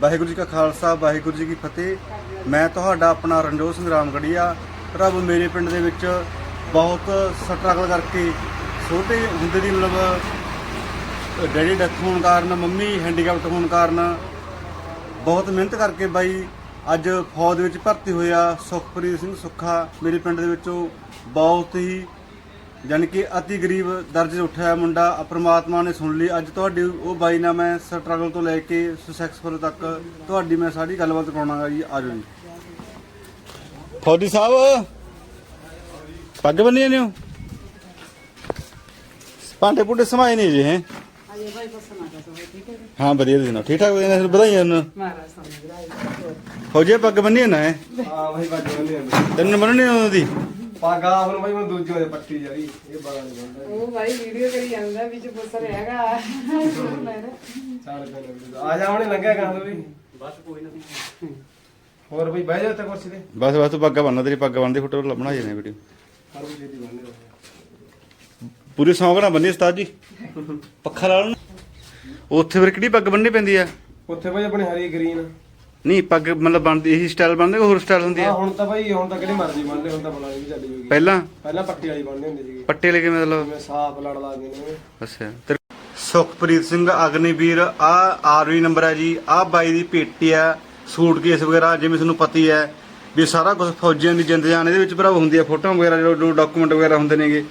ਵਾਹਿਗੁਰੂ ਜੀ ਕਾ ਖਾਲਸਾ, ਵਾਹਿਗੁਰੂ ਜੀ ਕੀ ਫਤਿਹ। ਮੈਂ ਤੁਹਾਡਾ ਆਪਣਾ ਰਣਜੋਤ ਸਿੰਘ ਰਾਮਗੜੀਆ। ਰੱਬ ਮੇਰੇ ਪਿੰਡ ਦੇ ਵਿੱਚ ਬਹੁਤ ਸਟਰਗਲ ਕਰਕੇ ਛੋਟੇ ਹੁੰਦੇ ਦੀ ਮਤਲਬ ਡੈਡੀ ਡੈਥ ਹੋਣ ਕਾਰਨ, ਮੰਮੀ ਹੈਂਡੀਕੈਪਟ ਹੋਣ ਕਾਰਨ ਬਹੁਤ ਮਿਹਨਤ ਕਰਕੇ ਬਾਈ, ਅੱਜ ਫੌਜ ਦੇ ਵਿੱਚ ਭਰਤੀ ਹੋਇਆ ਸੁਖਪ੍ਰੀਤ ਸਿੰਘ ਸੁੱਖਾ। ਮੇਰੇ ਪਿੰਡ ਦੇ ਵਿੱਚੋਂ ਬਹੁਤ ਹੀ ਯਾਨੀ ਕਿ ਅਤੀ ਗਰੀਬ ਦਰਜੇ ਉੱਠਿਆ ਮੁੰਡਾ ਪ੍ਰਮਾਤਮਾ ਨੇ ਸੁਣ ਲਈ। ਅੱਜ ਤੁਹਾਡੀ ਉਹ ਬਾਈ ਨਾਲ ਮੈਂ ਸਟਰਗਲ ਤੋਂ ਲੈ ਕੇ ਸਕਸੈਸਫੁਲ ਤੱਕ ਤੁਹਾਡੀ ਮੈਂ ਸਾਰੀ ਗੱਲਬਾਤ ਕਰਾਉਣਾਗਾ ਜੀ। ਆਜੋ ਜੀ। ਫੌਜੀ ਸਾਹਿਬ ਪੱਗ ਬੰਨੀ ਨੇ ਹੋ ਭਾਂਡੇ ਭੁੰਡੇ ਸਮਾਏ ਨਹੀਂ ਜੀ ਹੈ? ਹੈ ਹਾਂ ਵਧੀਆ ਤੁਸੀਂ ਸੁਣਾਓ ਠੀਕ ਠਾਕ ਵਧੀਆ? ਨੇ ਵਧਾਈਆਂ ਨੂੰ ਫੌਜੀ ਪੱਗ ਬੰਨੀ ਨਾ? ਹੈ ਹਾਂ ਭਾਈ ਬਾਜੀ ਬੰਦੇ ਹੁੰਦੇ ਤੈਨੂੰ ਬੰਨਣੀ ਨਹੀਂ ਆਉਂਦੀ ਪਾਗਾ ਹੁਣ ਭਾਈ ਮੈਂ ਦੂਜੇ ਦੇ ਪੱਟੀ ਜਾਰੀ ਇਹ ਬਾਗਾ ਨਹੀਂ ਬੰਦਾ ਉਹ ਭਾਈ ਵੀਡੀਓ ਕਰੀ ਜਾਂਦਾ ਵਿੱਚ ਪੁੱਛ ਰਿਹਾ ਹੈਗਾ ਚਾਰ ਰੁਪਏ ਆ ਜਾ ਹੁਣੇ ਲੰਘਿਆ ਕਾਂ ਵੀ। ਬਸ ਕੋਈ ਨਾ ਹੋਰ ਭਾਈ ਬਹਿ ਜਾ ਉੱਤੇ ਕੁਰਸੀ ਤੇ। ਬਸ ਬਸ ਤੂੰ ਪੱਗ ਬੰਨ੍ਹ ਤੇਰੀ ਪੱਗ ਬੰਨ੍ਹਦੀ ਫੋਟੋ ਬਣਾ ਜਾਣੇ ਵੀਡੀਓ ਹਰ ਵੀ ਪੂਰੀ ਸੌਂਕ ਨਾਲ ਬੰਨੀ ਉਸਤਾਦ ਜੀ। ਪੱਖਾ ਲਾ ਲਓ ਨਾ। ਉੱਥੇ ਫਿਰ ਕਿਹੜੀ ਪੱਗ ਬੰਨਣੀ ਪੈਂਦੀ ਆ? ਉੱਥੇ ਭਾਈ ਆਪਣੇ ਹਰੀ ਗ੍ਰੀਨ। ਨਹੀਂ ਪੱਗ ਮਤਲਬ ਬਣਦੀ ਇਹੀ ਸਟਾਈਲ ਬਣਦੇ ਹੋਰ ਸਟਾਈਲ ਹੁੰਦੀ ਹਾਂ ਆ ਹੁਣ ਤਾਂ ਭਾਈ ਹੁਣ ਤਾਂ ਕਿਹੜੀ ਮਰਜ਼ੀ ਬੰਦੇ ਹੁਣ ਤਾਂ ਬਣਾਈ ਵੀ ਚੱਲੀ ਹੋਈ ਪਹਿਲਾਂ? ਪਹਿਲਾਂ ਪੱਟੀ ਵਾਲੀ ਬੰਦੇ ਹੁੰਦੀ ਸੀਗੀ। ਪੱਟੇ ਲੈ ਕੇ ਮਤਲਬ? ਜਿਵੇਂ ਸਾਫ਼ ਲੜ ਲਾ ਦਿੰਦੇ ਨੇ। ਅੱਛਾ ਤੇ ਸੁਖਪ੍ਰੀਤ ਸਿੰਘ ਅਗਨੀਵੀਰ ਆ ਆਰਵੀ ਨੰਬਰ ਹੈ ਜੀ ਆ ਬਾਈ ਦੀ ਪੇਟੀ ਆ ਸੂਟਕੇਸ ਵਗੈਰਾ ਜਿਵੇਂ ਤੁਹਾਨੂੰ ਪਤਾ ਹੀ ਹੈ ਵੀ ਸਾਰਾ ਕੁਝ ਫੌਜੀਆਂ ਦੀ ਜਿੰਦ ਜਾਨ ਇਹਦੇ ਵਿੱਚ ਭਰਾ ਹੁੰਦੀ ਆ ਫੋਟੋਆਂ ਵਗੈਰਾ ਜੋ ਡਾਕੂਮੈਂਟ ਵਗੈਰਾ ਹੁੰਦੇ ਨੇਗੇ।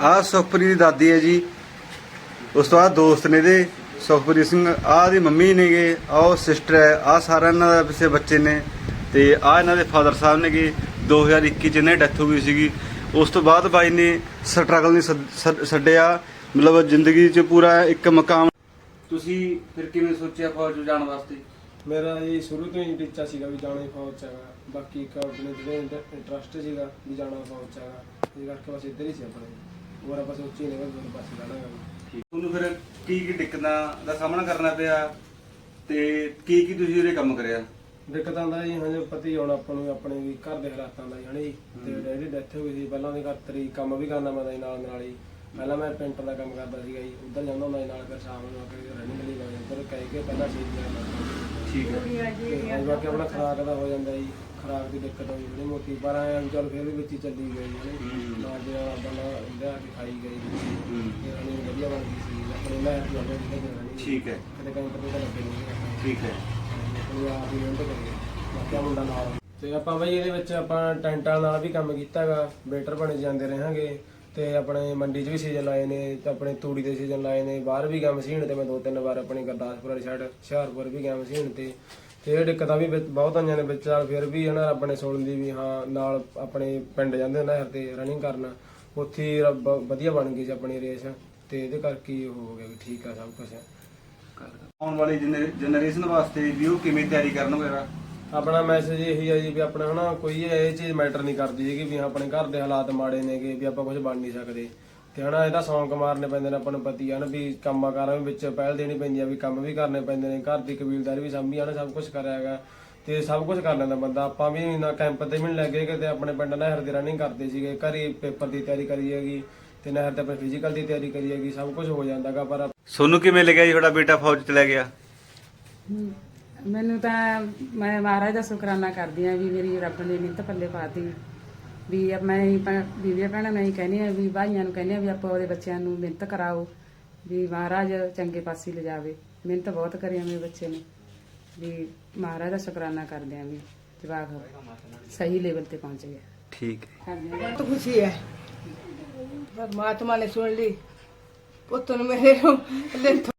ਆ ਸੁਖਪ੍ਰੀਤ ਦੀ ਦਾਦੀ ਹੈ ਜੀ ਉਸ ਤੋਂ ਬਾਅਦ ਦੋਸਤ ਨੇ ਇਹਦੇ ਸੁਖਪ੍ਰੀਤ ਸਿੰਘ ਆ ਦੀ ਮੰਮੀ ਨੇਗੇ ਆ ਉਹ ਸਿਸਟਰ ਹੈ ਆ ਸਾਰਾ ਇਹਨਾਂ ਦਾ ਪਿੱਛੇ ਬੱਚੇ ਨੇ। ਤੇ ਆਹ ਇਹਨਾਂ ਦੇ ਫਾਦਰ ਸਾਹਿਬ ਨੇਗੇ 2021 ਚ ਇਹਨਾਂ ਦੀ ਡੈਥ ਹੋ ਗਈ ਸੀਗੀ। ਉਸ ਤੋਂ ਬਾਅਦ ਬਾਈ ਨੇ ਸਟਰਗਲ ਨਹੀਂ ਛੱਡਿਆ ਮਤਲਬ ਜ਼ਿੰਦਗੀ 'ਚ ਪੂਰਾ ਇੱਕ ਮਕਾਮ ਤੁਸੀਂ ਫਿਰ ਕਿਵੇਂ ਸੋਚਿਆ ਫੌਜ ਜਾਣ ਵਾਸਤੇ? ਮੇਰਾ ਇਹ ਸ਼ੁਰੂ ਤੋਂ ਹੀ ਟੀਚਾ ਸੀਗਾ ਵੀ ਜਾਣਾ ਹੀ ਫੌਜ ਚ ਹੈਗਾ। ਬਾਕੀ ਇੱਕ ਆਪਣੇ ਜਿਹੜੇ ਇੰਟਰਸਟ ਸੀਗਾ ਵੀ ਜਾਣਾ ਫੌਜ ਚ ਹੈਗਾ। ਇਹ ਕਰਕੇ ਬਸ ਇੱਧਰ ਹੀ ਸੀ ਆਪਣੇ। ਹੋਰ ਆਪਾਂ ਸੋਚੀ ਨਹੀਂ ਕਿ ਬਸ ਜਾਣਾ ਹੈਗਾ। ਤੁਹਾਨੂੰ ਫਿਰ ਕੀ ਕੀ ਦਿੱਕਤਾਂ ਦਾ ਸਾਹਮਣਾ ਕਰਨਾ ਪਿਆ ਤੇ ਕੀ ਕੀ ਤੁਸੀਂ ਉਹਦੇ ਕੰਮ ਕਰਿਆ? ਦਿੱਕਤਾਂ ਦਾ ਜੀ ਹਜੇ ਪਤਾ ਹੀ ਹੁਣ ਆਪਾਂ ਨੂੰ ਆਪਣੇ ਵੀ ਘਰ ਦੇ ਹਾਲਾਤਾਂ ਦਾ ਹਣੀ ਤੇ ਡੈਡੀ ਡੈਥ ਹੋ ਗਈ ਸੀ ਪਹਿਲਾਂ ਦੇ ਘਰ ਤਰੀ ਕੰਮ ਵੀ ਕਰਨਾ ਮੈਂ ਨਾਲ ਨਾਲ ਹੀ। ਪਹਿਲਾਂ ਮੈਂ ਪੇਂਟਰ ਦਾ ਕੰਮ ਕਰਦਾ ਸੀਗਾ ਜੀ ਉੱਧਰ ਜਾਂਦਾ ਹੁੰਦਾ ਸੀ ਨਾਲ ਫਿਰ ਸ਼ਾਮ ਨੂੰ ਆ ਕੇ ਰਨਿੰਗ ਲਈ ਲਾਉਂਦਾ ਉੱਧਰ ਕਹਿ ਕੇ ਪਹਿਲਾਂ ਛੇ ਦਿਨ ਠੀਕ ਹੈ। ਹੁਣ ਬਾਕੀ ਆਪਣਾ ਖਰਾਕ ਦਾ ਹੋ ਜਾਂਦਾ ਜੀ। ਖਰਾਕ ਦੀ ਦਿੱਕਤ ਹੋਈ ਥੋੜੀ ਮੋਟੀ ਪਰ ਵੀ ਚੱਲ ਫਿਰ ਵੀ ਵਿੱਚ ਹੀ ਚੱਲੀ ਗਈ ਹਣੀ ਨਾਲ ਦੇ ਨਾਲ ਆਪਣਾ ਲਿਆ ਕੇ ਖਾਈ ਗਈ ਤੇ ਹਣੀ ਵਧੀਆ ਬਣ ਗਈ ਸੀ ਆਪਣੇ ਮੈਂ ਆਪਣੇ ਜਿਹੜੇ ਹਣੀ ਠੀਕ ਹੈ। ਕਦੇ ਪਤਾ ਲੱਗੇ ਨਹੀਂ ਠੀਕ ਹੈ। ਆਪਣੀ ਆਪ ਹੀ ਮਿਹਨਤ ਕਰੀਏ ਬਾਕੀ ਮੁੰਡਾ ਨਾਲ। ਤੇ ਆਪਾਂ ਬਈ ਇਹਦੇ ਵਿੱਚ ਆਪਾਂ ਟੈਂਟਾਂ ਨਾਲ ਵੀ ਕੰਮ ਕੀਤਾ ਹੈਗਾ ਬੇਟਰ ਬਣੇ ਜਾਂਦੇ ਰਹਾਂਗੇ। ਤੇ ਆਪਣੇ ਮੰਡੀ 'ਚ ਵੀ ਸੀਜ਼ਨ ਲਾਏ ਨੇ ਤੇ ਆਪਣੇ ਤੂੜੀ ਦੇ ਸੀਜ਼ਨ ਲਾਏ ਨੇ ਬਾਹਰ ਵੀ ਗਿਆ ਮਸ਼ੀਨ ਤੇ ਮੈਂ ਦੋ ਤਿੰਨ ਵਾਰ ਆਪਣੀ ਗੁਰਦਾਸਪੁਰ ਵਾਲੀ ਸਾਈਡ ਹੁਸ਼ਿਆਰਪੁਰ ਵੀ ਗਿਆ ਮਸ਼ੀਨ ਤੇ। ਤੇ ਇਹ ਦਿੱਕਤਾਂ ਵੀ ਵਿੱਚ ਬਹੁਤ ਆਈਆਂ ਨੇ ਵਿੱਚ ਚੱਲ ਫਿਰ ਵੀ ਹਨਾ ਰੱਬ ਨੇ ਸੁਣ ਲਈ ਵੀ ਹਾਂ ਨਾਲ ਆਪਣੇ ਪਿੰਡ ਜਾਂਦੇ ਨਹਿਰ ਤੇ ਰਨਿੰਗ ਕਰਨ ਉੱਥੇ ਰੱਬ ਵਧੀਆ ਬਣ ਗਈ ਸੀ ਆਪਣੀ ਰੇਸ ਤੇ ਇਹਦੇ ਕਰਕੇ ਹੀ ਉਹ ਹੋ ਗਿਆ ਵੀ ਠੀਕ ਆ ਸਭ ਕੁਝ ਆਉਣ ਵਾਲੀ ਜਨਰੇਸ਼ਨ ਵਾਸਤੇ ਵੀ ਉਹ ਕਿਵੇਂ ਤਿਆਰੀ ਕਰਨ ਵਗੈਰਾ? ਆਪਣਾ ਮੈਸੇਜ ਇਹੀ ਹੈ ਜੀ ਵੀ ਆਪਣਾ ਹਨਾ ਕੋਈ ਇਹ ਚੀਜ਼ ਮੈਟਰ ਨਹੀਂ ਕਰਦੀ ਹੈਗੀ ਵੀ ਆਪਣੇ ਘਰ ਦੇ ਹਾਲਾਤ ਮਾੜੇ ਨੇਗੇ ਵੀ ਆਪਾਂ ਕੁਝ ਬਣ ਨਹੀਂ ਸਕਦੇ। ਤੇ ਹਨਾ ਇਹਦਾ ਸੌਂਕ ਮਾਰਨੇ ਪੈਂਦੇ ਨੇ ਆਪਾਂ ਨੂੰ ਪਤੀ ਆ ਨਾ ਵੀ ਕੰਮਾਂ ਕਾਰਾਂ ਵਿੱਚ ਪਹਿਲ ਦੇਣੀ ਪੈਂਦੀ ਆ ਵੀ ਕੰਮ ਵੀ ਕਰਨੇ ਪੈਂਦੇ ਨੇ ਘਰ ਦੀ ਕਬੀਲਦਾਰੀ ਵੀ ਸੰਭੀ ਆ ਨਾ ਸਭ ਕੁਝ ਕਰਿਆ ਹੈਗਾ। ਤੇ ਸਭ ਕੁਝ ਕਰ ਲੈਂਦਾ ਬੰਦਾ। ਆਪਾਂ ਵੀ ਨਾ ਕੈਂਪ ਤੇ ਵੀ ਨਹੀਂ ਲੱਗੇ ਕਿਤੇ ਆਪਣੇ ਪਿੰਡ ਨਹਿਰ ਦੀ ਰਨਿੰਗ ਕਰਦੇ ਸੀਗੇ ਘਰੇ ਪੇਪਰ ਦੀ ਤਿਆਰੀ ਕਰੀ ਹੈਗੀ ਤੇ ਨਹਿਰ ਤੇ ਆਪਣੇ ਫਿਜ਼ੀਕਲ ਦੀ ਤਿਆਰੀ ਕਰੀ ਹੈਗੀ ਸਭ ਕੁਝ ਹੋ ਜਾਂਦਾਗਾ ਪਰ ਸੋਨੂੰ ਕਿਵੇਂ ਲੱਗਿਆ ਜੀ ਤੁਹਾਡਾ ਬੇਟਾ ਫੌਜ ਚ ਲੈ ਗਿਆ? ਮੈਨੂੰ ਤਾਂ ਮੈਂ ਮਹਾਰਾਜ ਦਾ ਸ਼ੁਕਰਾਨਾ ਕਰਦੀ ਆ ਵੀ ਮੇਰੀ ਰੱਬ ਨੇ ਮਿਹਨਤ ਪੱਲੇ ਪਾਤੀ ਵੀ ਮੈਂ ਬੀਬੀਆਂ ਭੈਣਾਂ ਨੂੰ ਹੀ ਕਹਿੰਦੀ ਆ ਵੀ ਭਾਈਆਂ ਨੂੰ ਕਹਿੰਦੀ ਆ ਵੀ ਆਪਾਂ ਉਹਦੇ ਬੱਚਿਆਂ ਨੂੰ ਮਿਹਨਤ ਕਰਾਓ ਵੀ ਮਹਾਰਾਜ ਚੰਗੇ ਪਾਸੇ ਲਿਜਾਵੇ ਮਿਹਨਤ ਬਹੁਤ ਕਰੀ ਆ ਮੇਰੇ ਬੱਚੇ ਨੇ। ਵੀ ਮਹਾਰਾਜ ਦਾ ਸ਼ੁਕਰਾਨਾ ਕਰਦੇ ਆ ਵੀ ਜਵਾਕ ਸਹੀ ਲੈਵਲ ਤੇ ਪਹੁੰਚ ਗਿਆ। ਠੀਕ ਹੈ। ਬਹੁਤ ਖੁਸ਼ੀ ਹੈ। ਪਰਮਾਤਮਾ ਨੇ ਸੁਣ ਲਈ। ਪੁੱਤ ਨੂੰ ਮੇਰੇ ਨੂੰ